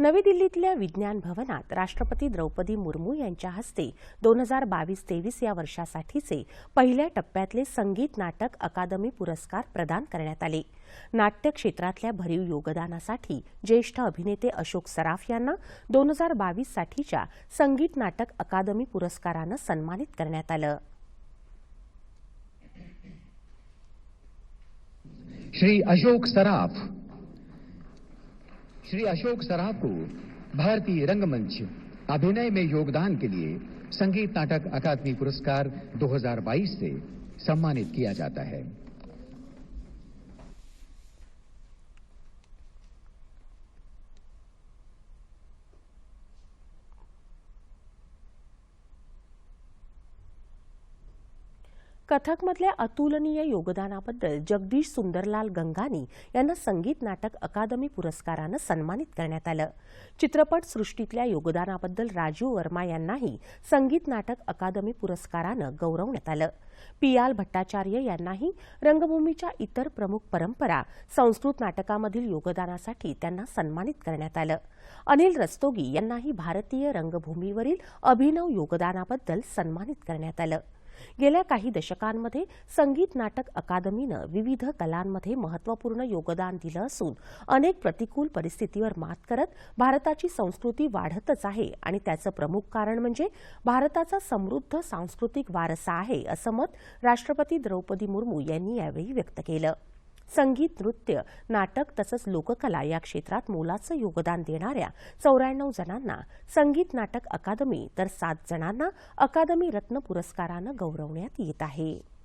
नवी दिल्लीतल्या विज्ञान भवनात राष्ट्रपती द्रौपदी मुर्मू यांच्या हस्ते दोन हजार बावीस तेवीस या वर्षासाठीचे पहिल्या टप्प्यातले संगीत नाटक अकादमी पुरस्कार प्रदान करण्यात आले. नाट्य क्षेत्रातल्या भरीव योगदानासाठी ज्येष्ठ अभिनेते अशोक सराफ यांना दोन हजार बावीस साठीच्या संगीत नाटक अकादमी पुरस्कारानं सन्मानित करण्यात आलं. श्री अशोक सराफ श्री अशोक सराफ को भारतीय रंगमंच अभिनय में योगदान के लिए संगीत नाटक अकादमी पुरस्कार 2022 से सम्मानित किया जाता है। कथकमधल्या अतुलनीय योगदानाबद्दल जगदीश सुंदरलाल गंगानी यांना संगीत नाटक अकादमी पुरस्कारानं सन्मानित करण्यात आलं. चित्रपट सृष्टीतल्या योगदानाबद्दल राजीव वर्मा यांनाही संगीत नाटक अकादमी पुरस्कारानं गौरवण्यात आलं. पियाल भट्टाचार्य यांनाही रंगभूमीच्या इतर प्रमुख परंपरा संस्कृत नाटकामधील योगदानासाठी त्यांना सन्मानित करण्यात आलं. अनिल रस्तोगी यांनाही भारतीय रंगभूमीवरील अभिनव योगदानाबद्दल सन्मानित करण्यात आलं. गेल्या काही दशकांमध्ये संगीत नाटक अकादमीनं विविध कलांमध्ये महत्त्वपूर्ण योगदान दिलं असून अनेक प्रतिकूल परिस्थितीवर मात करत भारताची संस्कृती वाढतच आहे आणि त्याचं प्रमुख कारण म्हणजे भारताचा समृद्ध सांस्कृतिक वारसा आहे असं मत राष्ट्रपती द्रौपदी मुर्मू यांनी यावेळी व्यक्त केलं. संगीत नृत्य नाटक तसंच लोककला या क्षेत्रात मोलाचं योगदान देणाऱ्या चौऱ्याण्णव जणांना संगीत नाटक अकादमी तर सात जणांना अकादमी रत्न पुरस्कारानं गौरवण्यात येत आहे.